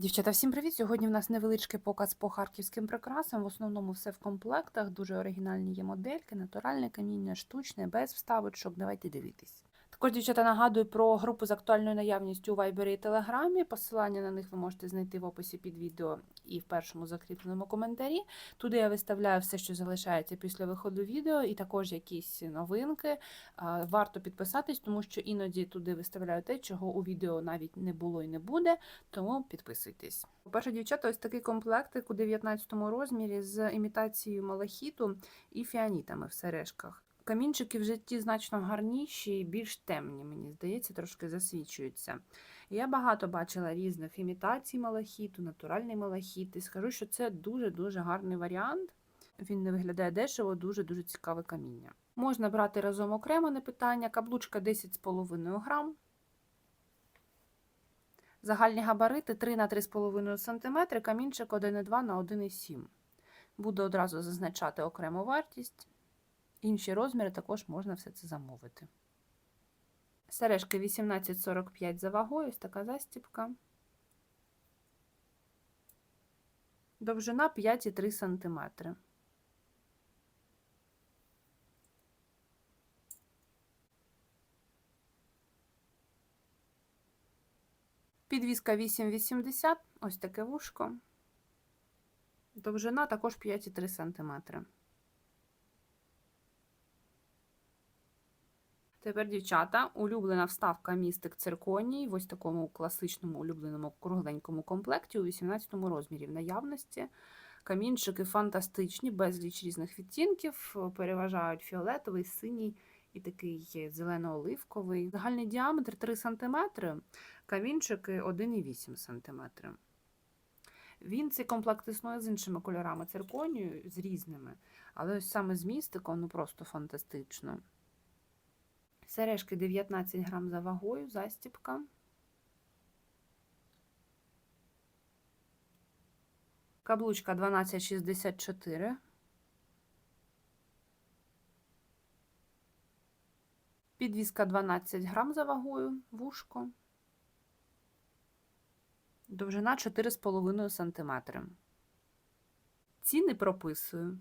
Дівчата, всім привіт! Сьогодні в нас невеличкий показ по харківським прикрасам. В основному все в комплектах. Дуже оригінальні є модельки, натуральне каміння, штучне, без вставочок. Давайте дивитись. Також, дівчата, нагадую про групу з актуальною наявністю у Вайбері і Телеграмі. Посилання на них ви можете знайти в описі під відео і в першому закріпленому коментарі. Туди я виставляю все, що залишається після виходу відео, і також якісь новинки. Варто підписатись, тому що іноді туди виставляю те, чого у відео навіть не було і не буде. Тому підписуйтесь. По-перше, дівчата, ось такий комплектик у 19 розмірі з імітацією малахіту і фіанітами в сережках. Камінчики в житті значно гарніші і більш темні, мені здається, трошки засвічуються. Я багато бачила різних імітацій малахіту, натуральний малахіт, і скажу, що це дуже-дуже гарний варіант. Він не виглядає дешево, дуже-дуже цікаве каміння. Можна брати разом окремо не питання, каблучка 10,5 грам. Загальні габарити 3 на 3,5 см, камінчик 1,2 на 1,7 Буду одразу зазначати окрему вартість. Інші розміри також можна все це замовити. Сережки 18,45 за вагою, ось така застіпка. Довжина 5,3 см. Підвіска 8,80, ось таке вушко. Довжина також 5,3 см. Тепер, дівчата, улюблена вставка містик цирконій в ось такому класичному улюбленому кругленькому комплекті у 18 розмірі в наявності. Камінчики фантастичні, безліч різних відтінків, переважають фіолетовий, синій і такий зелено-оливковий. Загальний діаметр 3 см, камінчики 1,8 см. Він цей комплект існує з іншими кольорами цирконію, з різними, але ось саме з містиком ну просто фантастично. Сережки 19 грам за вагою, застіпка. Каблучка 12,64. Підвіска 12 грам за вагою, вушко. Довжина 4,5 см. Ціни прописую.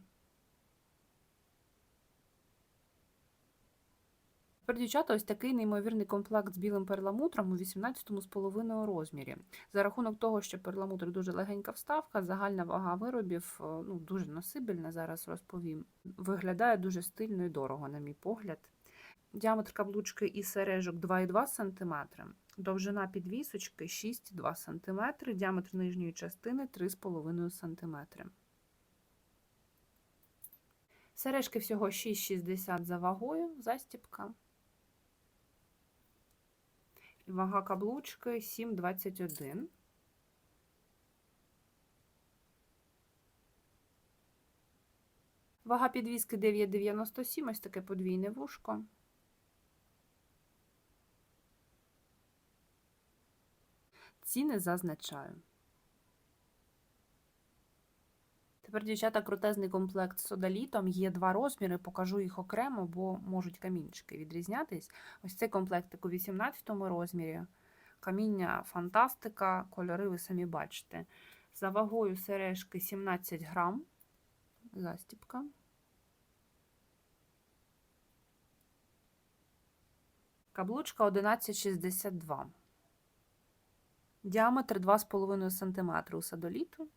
Тепер, дівчата, ось такий неймовірний комплект з білим перламутром у 18,5 розмірі. За рахунок того, що перламутр дуже легенька вставка, загальна вага виробів ну, дуже носибельна, зараз розповім. Виглядає дуже стильно і дорого, на мій погляд. Діаметр каблучки і сережок 2,2 см, довжина підвісочки 6,2 см, діаметр нижньої частини 3,5 см. Сережки всього 6,60 за вагою, застіпка. Вага каблучки 7,21. Вага підвіски 9,97, ось таке подвійне вушко. Ціни зазначаю. Тепер, дівчата, крутезний комплект з содалітом. Є два розміри, покажу їх окремо, бо можуть камінчики відрізнятись. Ось цей комплектик у 18 розмірі. Каміння фантастика, кольори ви самі бачите. За вагою сережки 17 грам. Застіпка. Каблучка 11,62. Діаметр 2,5 см у садоліту.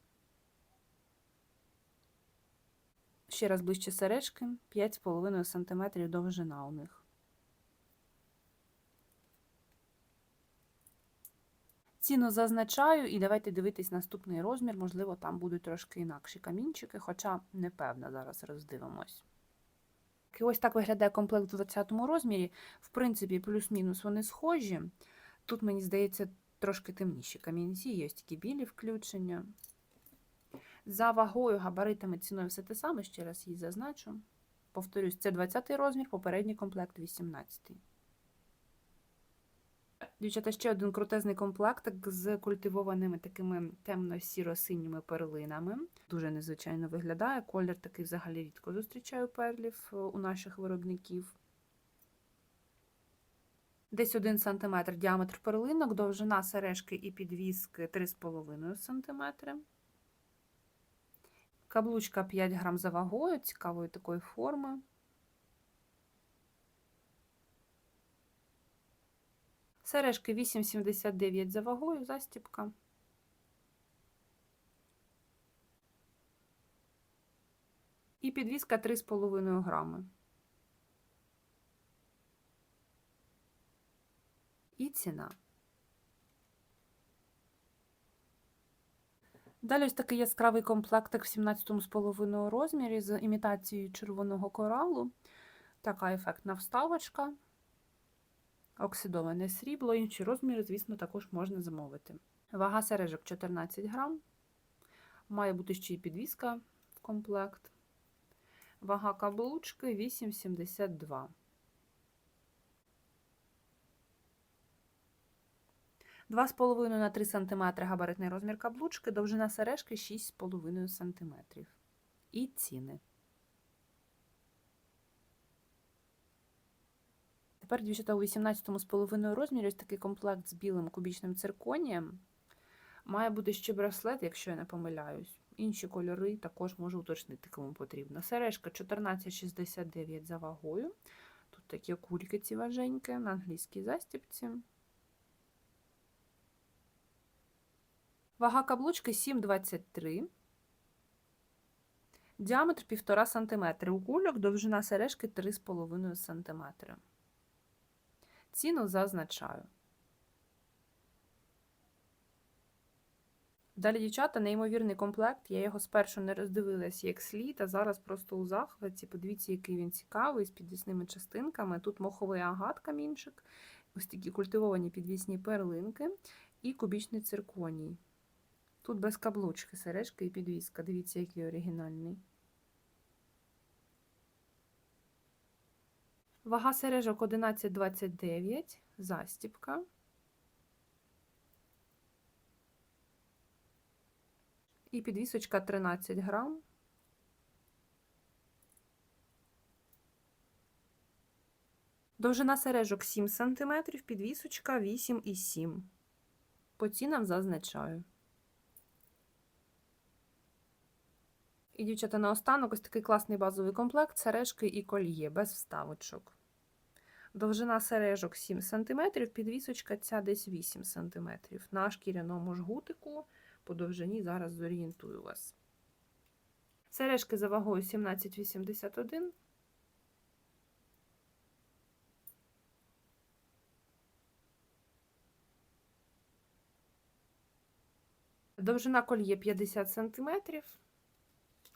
Ще раз ближче сережки, 5,5 см довжина у них. Ціну зазначаю і давайте дивитись наступний розмір, можливо, там будуть трошки інакші камінчики, хоча не певна, зараз роздивимось. І ось так виглядає комплект у 20 розмірі. В принципі, плюс-мінус вони схожі. Тут, мені здається, трошки темніші камінці, є ось такі білі включення. За вагою, габаритами, ціною все те саме, ще раз її зазначу. Повторюсь, це 20 розмір, попередній комплект 18. Дівчата, ще один крутезний комплектик з культивованими такими темно-сіро-синіми перлинами. Дуже незвичайно виглядає. Колір такий взагалі рідко зустрічаю перлів у наших виробників. Десь 1 см діаметр перлинок, довжина сережки і підвіски 3,5 см. Каблучка 5 грам за вагою, цікавої такої форми. Сережки 8,79 за вагою, застіпка. І підвіска 3,5 грами. І ціна. Далі ось такий яскравий комплектик в 17,5 розмірі з імітацією червоного коралу. Така ефектна вставочка, оксидоване срібло, інші розміри, звісно, також можна замовити. Вага сережок 14 грам. Має бути ще й підвіска в комплект. Вага каблучки 8,72 грам. 2,5 на 3 см габаритний розмір каблучки, довжина сережки 6,5 см. І ціни. Тепер, дівчата, у 18,5 розмірі ось такий комплект з білим кубічним цирконієм. Має бути ще браслет, якщо я не помиляюсь. Інші кольори також можу уточнити, кому потрібно. Сережка 14,69 за вагою. Тут такі кульки ці важенькі на англійській застібці. Вага каблучки 7,23. Діаметр 1,5 см. У кульок довжина сережки 3,5 см. Ціну зазначаю. Далі, дівчата, неймовірний комплект. Я його спершу не роздивилась як слід, а зараз просто у захваті. Подивіться, який він цікавий, з підвісними частинками. Тут моховий агат камінчик, ось такі культивовані підвісні перлинки і кубічний цирконій. Тут без каблучки, сережки і підвіска. Дивіться, який оригінальний. Вага сережок 11,29, застіпка. І підвісочка 13 грам. Довжина сережок 7 см, підвісочка 8,7. По цінам зазначаю. І, дівчата, наостанок ось такий класний базовий комплект, сережки і кольє, без вставочок. Довжина сережок 7 см, підвісочка ця десь 8 см. На шкіряному жгутику по довжині зараз зорієнтую вас. Сережки за вагою 17,81. Довжина кольє 50 см.